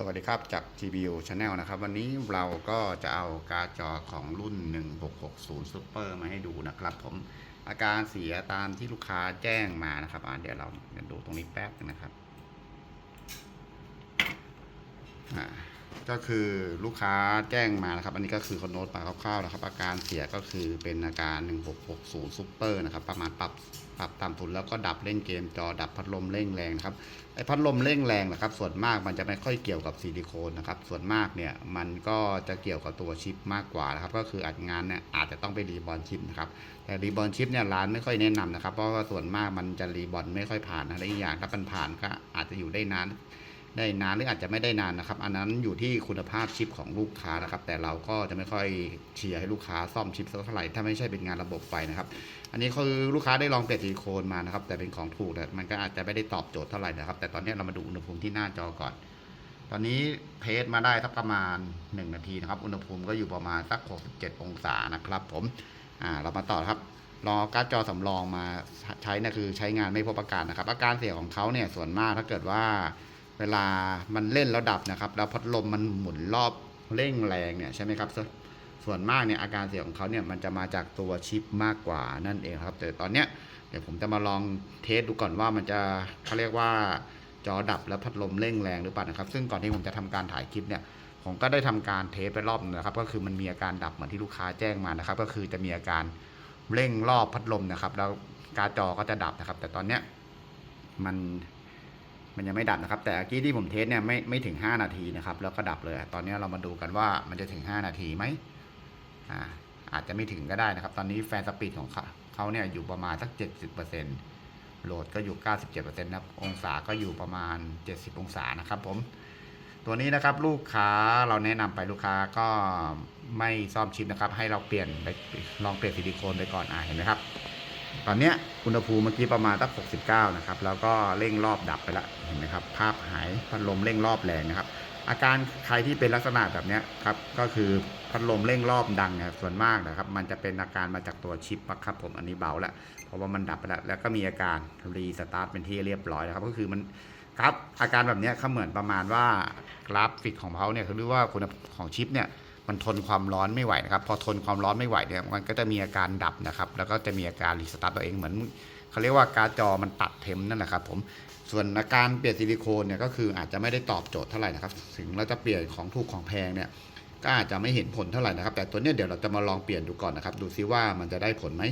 สวัสดีครับจาก TBU Channel นะครับ วันนี้เราก็จะเอาการ์ดจอของรุ่น 1660 Super มาให้ดูนะครับ ผมอาการเสียตามที่ลูกค้าแจ้งมานะครับเดี๋ยวเราดูตรงนี้แป๊บนึงนะครับอ่า ก็คือลูกค้าแจ้งมานะครับ อันนี้ก็คือเขาโน้ตมาคร่าวๆนะครับ อาการเสียก็คือเป็นอาการ 1660 Super นะครับ ประมาณปรับปรับตามทุนแล้วก็ดับเล่นเกมจอดับพัดลมเร่งแรงนะครับไอ้พัดลมเร่งแรงนะครับ ส่วนมากมันจะไม่ค่อยเกี่ยวกับซิลิโคนนะครับ ส่วนมากเนี่ยมันก็จะเกี่ยวกับตัวชิปมากกว่านะครับ ก็คืออัดงานเนี่ยอาจจะต้องไปรีบอลชิปนะครับ แต่รีบอลชิปเนี่ยร้านไม่ค่อยแนะนำนะครับ เพราะว่าส่วนมากมันจะรีบอลไม่ค่อยผ่านนะและอีกอย่างถ้ามันผ่านก็อาจจะอยู่ได้นาน ได้นานหรืออาจจะไม่ได้นานนะครับ อันนั้นอยู่ที่คุณภาพชิปของลูกค้านะครับ แต่เราก็จะไม่ค่อยเชียร์ให้ลูกค้าซ่อมชิปสักเท่าไหร่ถ้าไม่ใช่เป็นงานระบบไฟนะครับ อันนี้คือลูกค้าได้ลองเปลี่ยนซิลิโคนมานะครับ แต่เป็นของถูกแต่มันก็อาจจะไม่ได้ตอบโจทย์เท่าไหร่นะครับ แต่ตอนนี้เรามาดูอุณหภูมิที่หน้าจอก่อน ตอนนี้เพจมาได้สักประมาณ 1 นาทีนะครับ อุณหภูมิก็อยู่ประมาณสัก 67 องศานะครับ ผมอ่าเรามาต่อครับรอการ์ดจอสำรองมาใช้นะคือใช้งานไม่พบอาการนะครับ อาการเสียของเขาเนี่ยส่วนมากถ้าเกิดว่า เวลามันเล่นแล้วดับนะครับ แล้วพัดลมมันหมุนรอบเร่งแรงเนี่ยใช่ไหมครับส่วนมากเนี่ยอาการเสียของเขาเนี่ยมันจะมาจากตัวชิปมากกว่านั่นเองครับ แต่ตอนเนี้ยเดี๋ยวผมจะมาลองเทสดูก่อนว่ามันจะเขาเรียกว่าจอดับแล้วพัดลมเร่งแรงหรือเปล่านะครับ ซึ่งก่อนที่ผมจะทำการถ่ายคลิปเนี่ยผมก็ได้ทำการเทสไปรอบนึงนะครับ ก็คือมันมีอาการดับเหมือนที่ลูกค้าแจ้งมานะครับ ก็คือจะมีอาการเร่งรอบพัดลมนะครับ แล้วการจอก็จะดับนะครับ แต่ตอนเนี้ยมัน มันยังไม่ดับนะครับ แต่เมื่อกี้ที่ผมเทสเนี่ยไม่ไม่ถึง 5 นาทีนะครับ แล้วก็ดับเลย ตอนนี้เรามาดูกันว่ามันจะถึง 5 นาทีไหมอ่าอาจจะไม่ถึงก็ได้นะครับ ตอนนี้แฟนสปีดของเขาเขาเนี่ยอยู่ประมาณสัก 70%โหลดก็อยู่ 97%นะครับ องศาก็อยู่ประมาณ 70 องศานะครับผม ตัวนี้นะครับลูกค้าเราแนะนำไปลูกค้าก็ไม่ซ่อมชิปนะครับ ให้เราเปลี่ยนไปลองเปลี่ยนซิลิโคนไปก่อนอ่าเห็นไหมครับ ตอนเนี้ยอุณหภูมิเมื่อกี้ประมาณตั้ง69 นะครับ แล้วก็เร่งรอบดับไปแล้วเห็นไหมครับ ภาพหายพัดลมเร่งรอบแรงนะครับ อาการใครที่เป็นลักษณะแบบนี้ครับ ก็คือพัดลมเร่งรอบดังเนี่ยส่วนมากนะครับ มันจะเป็นอาการมาจากตัวชิปนะครับผม อันนี้เบาแล้ว เพราะว่ามันดับไปแล้ว แล้วก็มีอาการรีสตาร์ทเป็นที่เรียบร้อยแล้วครับ ก็คือมันครับอาการแบบนี้เขาเหมือนประมาณว่ากราฟิกของเขาเนี่ยเขาเรียกว่าคุณของชิปเนี่ย มันทนความร้อนไม่ไหวนะครับ พอทนความร้อนไม่ไหวเนี่ยมันก็จะมีอาการดับนะครับ แล้วก็จะมีอาการรีสตาร์ทตัวเองเหมือนเขาเรียกว่าการ์ดจอมันตัดเทมนั่นแหละครับผมส่วนอาการเปลี่ยนซิลิโคนเนี่ยก็คืออาจจะไม่ได้ตอบโจทย์เท่าไหร่นะครับ ถึงเราจะเปลี่ยนของถูกของแพงเนี่ยก็อาจจะไม่เห็นผลเท่าไหร่นะครับ แต่ตัวเนี้ยเดี๋ยวเราจะมาลองเปลี่ยนดูก่อนนะครับ ดูซิว่ามันจะได้ผลไหม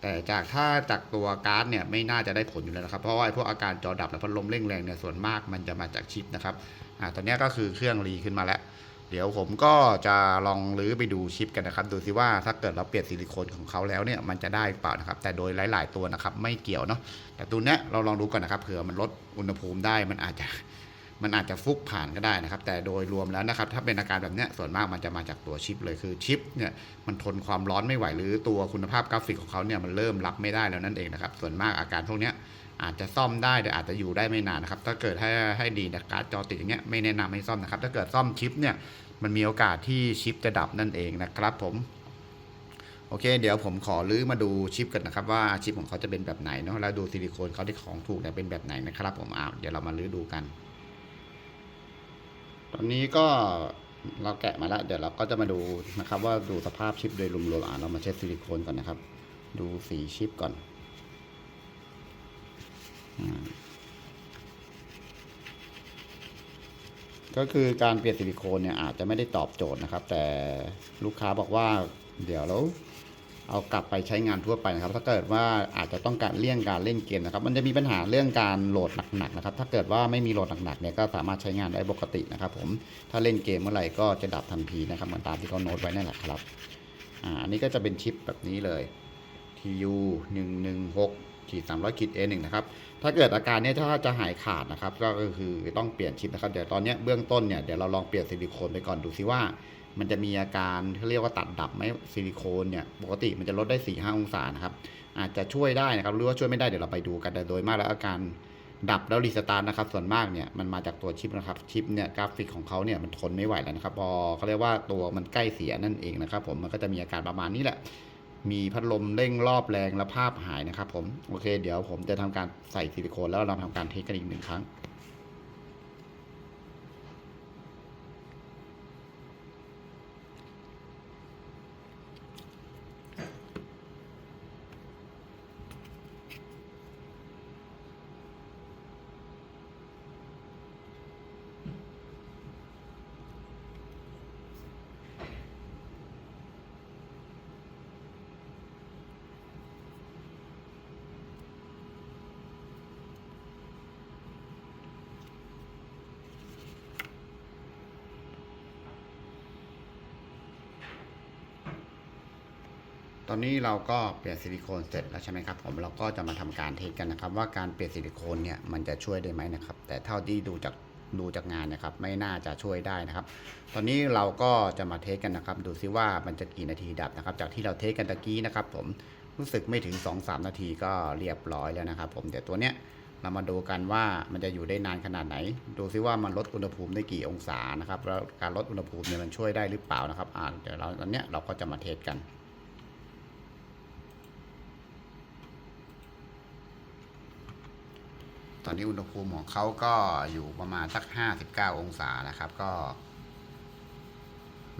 แต่จากถ้าจากตัวการ์ดเนี่ยไม่น่าจะได้ผลอยู่แล้วนะครับ เพราะว่าไอ้พวกอาการจอดับและพัดลมเร่งแรงเนี่ยส่วนมากมันจะมาจากชิปนะครับอ่าตอนนี้ก็คือเครื่องรีขึ้นมาแล้ว เดี๋ยวผมก็จะลองรื้อไปดูชิปกันนะครับ ดูซิว่าถ้าเกิดเราเปลี่ยนซิลิโคนของเขาแล้วเนี่ยมันจะได้เปล่านะครับ แต่โดยหลาย ๆ ตัวนะครับ ไม่เกี่ยวเนาะแต่ตัวเนี้ยเราลองดูก่อนนะครับเผื่อมันลดอุณหภูมิได้มันอาจจะมันอาจจะฟุกผ่านก็ได้นะครับ แต่โดยรวมแล้วนะครับ ถ้าเป็นอาการแบบเนี้ยส่วนมากมันจะมาจากตัวชิปเลยคือชิปเนี่ยมันทนความร้อนไม่ไหวหรือตัวคุณภาพกราฟิกของเขาเนี่ยมันเริ่มรับไม่ได้แล้วนั่นเองนะครับ ส่วนมากอาการพวกเนี้ย อาจจะซ่อมได้แต่อาจจะอยู่ได้ไม่นานนะครับ ถ้าเกิดให้ให้ดีนะการ์ดจอติดอย่างเงี้ยไม่แนะนำให้ซ่อมนะครับ ถ้าเกิดซ่อมชิปเนี่ยมันมีโอกาสที่ชิปจะดับนั่นเองนะครับผมโอเค เดี๋ยวผมขอรื้อมาดูชิปกันนะครับว่าชิปของเขาจะเป็นแบบไหนเนาะแล้วดูซิลิโคนเขาที่ของถูกเนี่ยเป็นแบบไหนนะครับ ผมอ้าวเดี๋ยวเรามารื้อดูกัน ตอนนี้ก็เราแกะมาแล้ว เดี๋ยวเราก็จะมาดูนะครับ ว่าดูสภาพชิปโดยรวมๆอ่าเรามาเช็ดซิลิโคนก่อนนะครับ ดูสีชิปก่อน ก็คือการเปลี่ยนซิลิโคนเนี่ยอาจจะไม่ได้ตอบโจทย์นะครับ แต่ลูกค้าบอกว่าเดี๋ยวเราเอากลับไปใช้งานทั่วไปนะครับ ถ้าเกิดว่าอาจจะต้องการเลี่ยงการเล่นเกมนะครับ มันจะมีปัญหาเรื่องการโหลดหนักๆนะครับ ถ้าเกิดว่าไม่มีโหลดหนักๆเนี่ยก็สามารถใช้งานได้ปกตินะครับ ผมถ้าเล่นเกมเมื่อไหร่ก็จะดับทันทีนะครับเหมือนตามที่เขาโน้ตไว้นั่นแหละครับอ่าอันนี้ก็จะเป็นชิปแบบนี้เลย TU ขีด300ขีด A1 นะครับ ถ้าเกิดอาการเนี้ยถ้าจะหายขาดนะครับ ก็คือต้องเปลี่ยนชิปนะครับ เดี๋ยวตอนเนี้ยเบื้องต้นเนี่ยเดี๋ยวเราลองเปลี่ยนซิลิโคนไปก่อนดูซิว่า มันจะมีอาการเขาเรียกว่าตัดดับไหมซิลิโคนเนี่ยปกติมันจะลดได้4ี่ห้าองศานะครับอาจจะช่วยได้นะครับหรือว่าช่วยไม่ได้เดี๋ยวเราไปดูกันแต่โดยมากแล้วอาการดับแล้วรีสตาร์ทนะครับ ส่วนมากเนี่ยมันมาจากตัวชิปนะครับชิปเนี่ยกราฟิกของเขาเนี่ยมันทนไม่ไหวแล้วนะครับพอเขาเรียกว่าตัวมันใกล้เสียนั่นเองนะครับ ผมมันก็จะมีอาการประมาณนี้แหละ มีพัดลมเร่งรอบแรงและภาพหายนะครับผม โอเค เดี๋ยวผมจะทำการใส่ซิลิโคนแล้วเราทำการเทสกันอีกหนึ่งครั้ง ตอนนี้เราก็เปลี่ยนซิลิโคนเสร็จแล้วใช่ไหมครับผมเราก็จะมาทำการเทสกันนะครับ ว่าการเปลี่ยนซิลิโคนเนี่ยมันจะช่วยได้ไหมนะครับ แต่เท่าที่ดูจากดูจากงานนะครับ ไม่น่าจะช่วยได้นะครับ ตอนนี้เราก็จะมาเทสกันนะครับ ดูซิว่ามันจะกี่นาทีดับนะครับ จากที่เราเทสกันตะกี้นะครับ ผมรู้สึกไม่ถึง 2-3 นาทีก็เรียบร้อยแล้วนะครับ ผมแต่ตัวเนี้ยเรามาดูกันว่ามันจะอยู่ได้นานขนาดไหน ดูซิว่ามันลดอุณหภูมิได้กี่องศานะครับแล้วการลดอุณหภูมิเนี่ยมันช่วยได้หรือเปล่านะครับอ่าเดี๋ยวเราตอนเนี้ยเราก็จะมาเทสกัน ตอนนี้อุณหภูมิของเขาก็อยู่ประมาณสัก 59 องศานะครับ ก็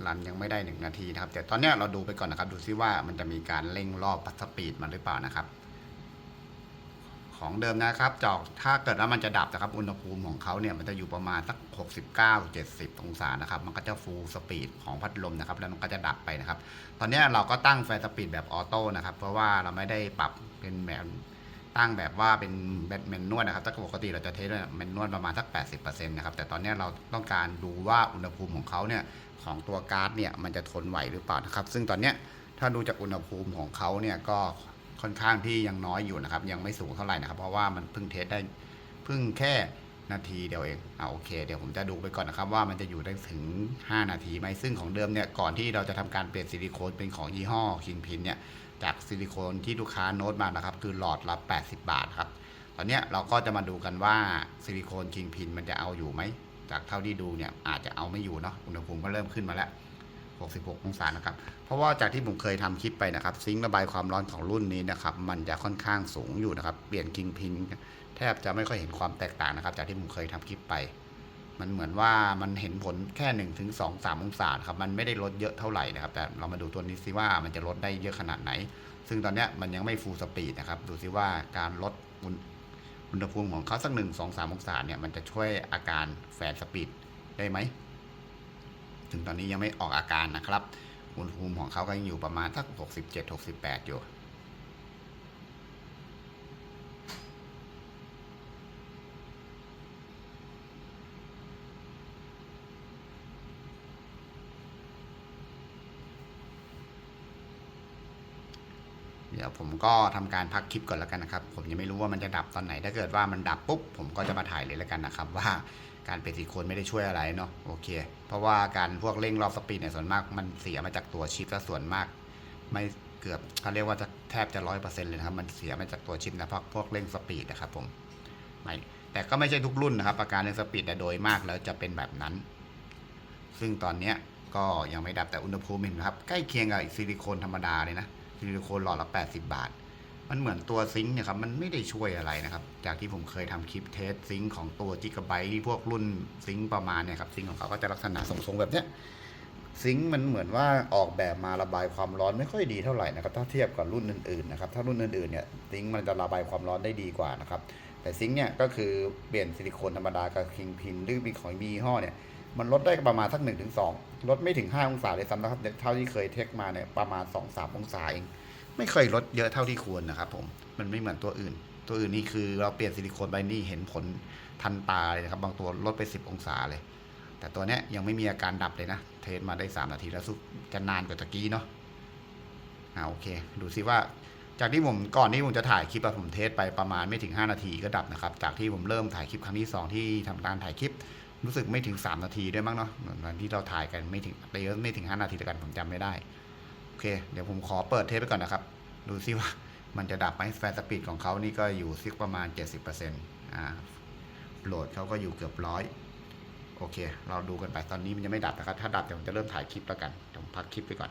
รันยังไม่ได้หนึ่งนาทีนะครับ แต่ตอนนี้เราดูไปก่อนนะครับ ดูซิว่ามันจะมีการเร่งรอบสปีดมันหรือเปล่านะครับ ของเดิมนะครับ จอกถ้าเกิดว่ามันจะดับนะครับ อุณหภูมิของเขาเนี่ยมันจะอยู่ประมาณสัก 69 70 องศานะครับ มันก็จะฟูลสปีดของพัดลมนะครับ แล้วมันก็จะดับไปนะครับ ตอนนี้เราก็ตั้งไฟสปีดแบบออโต้นะครับ เพราะว่าเราไม่ได้ปรับเป็นแบบ ตั้งแบบว่าเป็นแบบแมนนวลนะครับถ้าปกติเราจะเทสแมนนวลประมาณสัก 80%นะครับแต่ตอนนี้เราต้องการดูว่าอุณหภูมิของเขาเนี่ยของตัวการ์ดเนี่ยมันจะทนไหวหรือเปล่านะครับ ซึ่งตอนนี้ถ้าดูจากอุณหภูมิของเขาเนี่ยก็ค่อนข้างที่ยังน้อยอยู่นะครับ ยังไม่สูงเท่าไหร่นะครับ เพราะว่ามันเพิ่งเทสได้เพิ่งแค่นาทีเดียวเองอ่าโอเค เดี๋ยวผมจะดูไปก่อนนะครับ ว่ามันจะอยู่ได้ถึง 5 นาทีไหมซึ่งของเดิมเนี่ยก่อนที่เราจะทำการเปลี่ยนซิลิโคนเป็นของยี่ห้อคิงพินเนี่ย จากซิลิโคนที่ลูกค้าโน้ตมานะครับ คือหลอดละ 80 บาทครับ ตอนนี้เราก็จะมาดูกันว่าซิลิโคนคิงพินมันจะเอาอยู่ไหม จากเท่าที่ดูเนี่ยอาจจะเอาไม่อยู่เนาะ อุณหภูมิก็เริ่มขึ้นมาแล้ว 66 องศานะครับ เพราะว่าจากที่ผมเคยทำคลิปไปนะครับ ซิงระบายความร้อนของรุ่นนี้นะครับ มันจะค่อนข้างสูงอยู่นะครับ เปลี่ยนคิงพินแทบจะไม่ค่อยเห็นความแตกต่างนะครับ จากที่ผมเคยทำคลิปไป มันเหมือนว่ามันเห็นผลแค่1นถึงสองสามองศาครับ มันไม่ได้ลดเยอะเท่าไหร่นะครับ แต่เรามาดูตัวนี้ซิว่ามันจะลดได้เยอะขนาดไหน ซึ่งตอนนี้มันยังไม่ฟูลสปีดนะครับ ดูซิว่าการลดอุณหภูมิของเขาสักหนึ่งสองสามองศาเนี่ย มันจะช่วยอาการแฟนสปีดได้ไหม ถึงตอนนี้ยังไม่ออกอาการนะครับ อุณหภูมิของเขาก็ยังอยู่ประมาณสักหกสิบเจ็ดหกสิบแปดอยู่ ผมก็ทำการพักคลิปก่อนแล้วกันนะครับ ผมยังไม่รู้ว่ามันจะดับตอนไหน ถ้าเกิดว่ามันดับปุ๊บ ผมก็จะมาถ่ายเลยแล้วกันนะครับ ว่าการเปลี่ยนสีโคนไม่ได้ช่วยอะไรเนาะโอเค เพราะว่าการพวกเร่งรอบสปีดเนี่ยส่วนมากมันเสียมาจากตัวชิปซะส่วนมาก ไม่เกือบเขาเรียกว่าจะแทบจะร้อยเปอร์เซ็นต์เลยนะครับมันเสียมาจากตัวชิปนะพวกพวกเร่งสปีดนะครับผมไม่แต่ก็ไม่ใช่ทุกรุ่นนะครับ อาการเร่งสปีดแต่โดยมากแล้วจะเป็นแบบนั้น ซึ่งตอนเนี้ยก็ยังไม่ดับแต่อุณหภูมิเห็นครับ ใกล้เคียงกับซิลิโคนธรรมดาเลยนะ ซิลิโคนหลอดละ 80 บาท มันเหมือนตัวซิงค์เนี่ยครับ มันไม่ได้ช่วยอะไรนะครับ จากที่ผมเคยทำคลิปเทสซิงค์ของตัวจิกะไบต์พวกรุ่นซิงค์ประมาณเนี่ยครับ ซิงค์ของเขาก็จะลักษณะทรงๆแบบเนี้ย ซิงค์มันเหมือนว่าออกแบบมาระบายความร้อนไม่ค่อยดีเท่าไหร่นะครับ ถ้าเทียบกับรุ่นอื่นๆนะครับ ถ้ารุ่นอื่นๆเนี่ย ซิงค์มันจะระบายความร้อนได้ดีกว่านะครับ แต่ซิงค์เนี่ยก็คือเปลี่ยนซิลิโคนธรรมดากับคิงพินหรือมีของมียี่ห้อเนี่ย มันลดได้ประมาณสักหนึ่งถึงสองลดไม่ถึง5องศาเลยซ้ำนะครับเท่าที่เคยเทคมาเนี่ยประมาณ2-3องศาเอง ไม่เคยลดเยอะเท่าที่ควรนะครับผมมันไม่เหมือนตัวอื่น ตัวอื่นนี่คือเราเปลี่ยนซิลิโคนไปนี่เห็นผลทันตาเลยนะครับ บางตัวลดไป10องศาเลย แต่ตัวเนี้ยยังไม่มีอาการดับเลยนะ เทสมาได้3นาทีแล้วสุกจะนานกว่าตะกี้เนาะอ่าโอเค ดูซิว่าจากที่ผมก่อนที่ผมจะถ่ายคลิปผมเทสไปประมาณไม่ถึง 5 นาทีก็ดับนะครับ จากที่ผมเริ่มถ่ายคลิปครั้งที่ 2 ที่ทำการถ่ายคลิป รู้สึกไม่ถึง 3 นาทีด้วยมั้งเนาะเหมือนที่เราถ่ายกันไม่ถึงเยอะไม่ถึง 5 นาทีแต่กันผมจำไม่ได้ โอเค เดี๋ยวผมขอเปิดเทปไปก่อนนะครับ ดูซิว่ามันจะดับไหมแฟนสปีดของเขานี่ก็อยู่ซิกประมาณ 70%อ่าโหลดเขาก็อยู่เกือบร้อยโอเค เราดูกันไปตอนนี้มันยังไม่ดับนะครับ ถ้าดับเดี๋ยวผมจะเริ่มถ่ายคลิปแล้วกันเดี๋ยวผมพักคลิปไปก่อน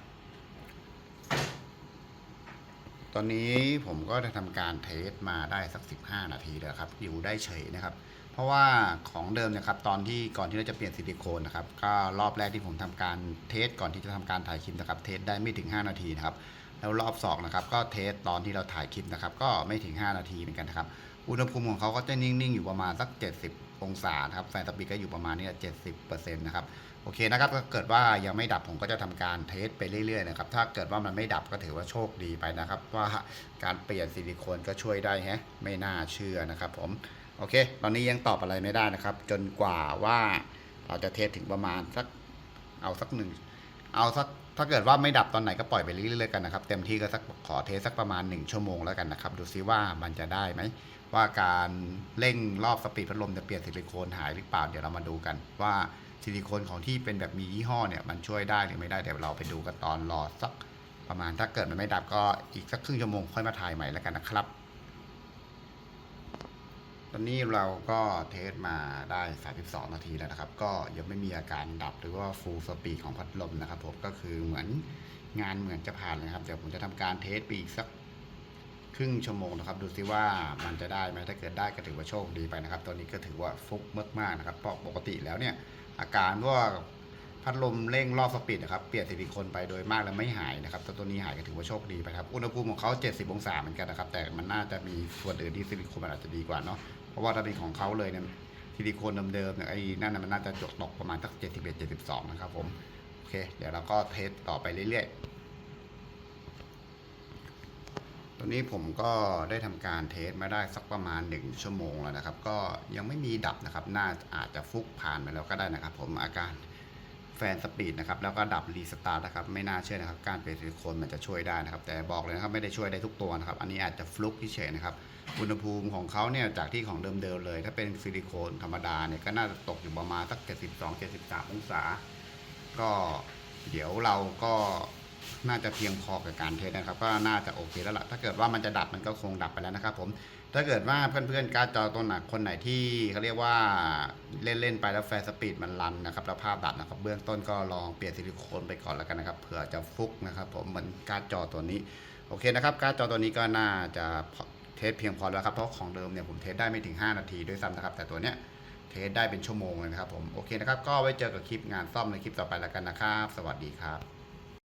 ตอนนี้ผมก็ได้ทำการเทสมาได้สัก 15 นาทีแล้วครับ อยู่ได้เฉยนะครับ เพราะว่าของเดิมนะครับตอนที่ก่อนที่เราจะเปลี่ยนซิลิโคนนะครับก็รอบแรกที่ผมทำการเทสก่อนที่จะทำการถ่ายคลิปนะครับ เทสได้ไม่ถึง 5 นาทีนะครับแล้วรอบสองนะครับก็เทสตอนที่เราถ่ายคลิปนะครับก็ไม่ถึง 5 นาทีเหมือนกันนะครับอุณหภูมิของเขาก็จะนิ่งๆ อยู่ประมาณสัก 70 องศาครับแฟนสปีก็อยู่ประมาณนี้70%นต์นะครับโอเคนะครับถ้าเกิดว่ายังไม่ดับผมก็จะทำการเทสไปเรื่อยๆนะครับถ้าเกิดว่ามันไม่ดับก็ถือว่าโชคดีไปนะครับ ว่าการเปลี่ยนซิลิโคนก็ช่วยได้ฮะไม่น่าเชื่อนะครับผม โอเค ตอนนี้ยังตอบอะไรไม่ได้นะครับ จนกว่าว่าเราจะเทสถึงประมาณสักเอาสักหนึ่งเอาสักถ้าเกิดว่าไม่ดับตอนไหนก็ปล่อยไปเรื่อยๆกันนะครับเต็มที่ก็สักขอเทสสักประมาณ 1 ชั่วโมงแล้วกันนะครับ ดูซิว่ามันจะได้ไหมว่าการเร่งรอบสปีดพัดลมจะเปลี่ยนซิลิโคนหายหรือเปล่าเดี๋ยวเรามาดูกันว่าซิลิโคนของที่เป็นแบบมียี่ห้อเนี่ยมันช่วยได้หรือไม่ได้เดี๋ยวเราไปดูกันตอนรอสักประมาณถ้าเกิดมันไม่ดับก็อีกสักครึ่งชั่วโมงค่อยมาถ่ายใหม่แล้วกันนะครับ ตอนนี้เราก็เทสมาได้ 32 นาทีแล้วนะครับ ก็ยังไม่มีอาการดับหรือว่า full speed ของพัดลมนะครับผมก็คือเหมือนงานเหมือนจะผ่านเลยนะครับ เดี๋ยวผมจะทำการเทสไปอีกสักครึ่งชั่วโมงนะครับ ดูซิว่ามันจะได้ไหมถ้าเกิดได้ก็ถือว่าโชคดีไปนะครับ ตอนนี้ก็ถือว่าฟุกมากๆนะครับเพราะปกติแล้วเนี่ย อาการว่าพัดลมเร่งรอบสปีดนะครับ เปลี่ยนซิลิโคนไปโดยมากแล้วไม่หายนะครับแต่ตัวนี้หายก็ถือว่าโชคดีไปครับ อุณหภูมิของเขา70 องศาเหมือนกันนะครับ แต่มันน่าจะมีส่วนอื่นที่ซิลิโคนมันอาจจะดีกว่าเนาะ เพราะว่าถ้าเป็นของเขาเลยเนี่ยซิลิโคนเดิมๆเนี่ยไอ้นั่นนะมันน่าจะจกตกประมาณสัก71 72นะครับผมโอเคเดี๋ยวเราก็เทสต่อไปเรื่อยๆตอนนี้ผมก็ได้ทำการเทสมาได้สักประมาณ1ชั่วโมงแล้วนะครับ ก็ยังไม่มีดับนะครับ น่าอาจจะฟุกผ่านไปแล้วก็ได้นะครับ ผมอาการ แฟนสปีดนะครับแล้วก็ดับรีสตาร์ทนะครับไม่น่าเชื่อนะครับการเปลี่ยนซิลิโคนมันจะช่วยได้นะครับ แต่บอกเลยนะครับไม่ได้ช่วยได้ทุกตัวนะครับ อันนี้อาจจะฟลุกเฉยนะครับอุณหภูมิของเขาเนี่ยจากที่ของเดิมๆเลย ถ้าเป็นซิลิโคนธรรมดาเนี่ยก็น่าจะตกอยู่ประมาณสัก 72 73 องศา ก็เดี๋ยวเราก็น่าจะเพียงพอกับการเทสนะครับ ก็น่าจะโอเคแล้วล่ะถ้าเกิดว่ามันจะดับมันก็คงดับไปแล้วนะครับผม ถ้าเกิดว่าเพื่อนๆการ์ดจอตัวหนักคนไหนที่เขาเรียกว่าเล่นๆไปแล้วแฟร์สปีดมันรันนะครับแล้วภาพดับนะครับ เบื้องต้นก็ลองเปลี่ยนซิลิโคนไปก่อนแล้วกันนะครับเผื่อจะฟุกนะครับ ผมเหมือนการ์ดจอตัวนี้โอเคนะครับการ์ดจอตัวนี้ก็น่าจะเทสเพียงพอแล้วครับเพราะของเดิมเนี่ยผมเทสได้ไม่ถึง 5 นาทีด้วยซ้ำนะครับ แต่ตัวเนี้ยเทสได้เป็นชั่วโมงเลยนะครับผมโอเคนะครับก็ไว้เจอกับคลิปงานซ่อมในคลิปต่อไปแล้วกันนะครับ สวัสดีครับ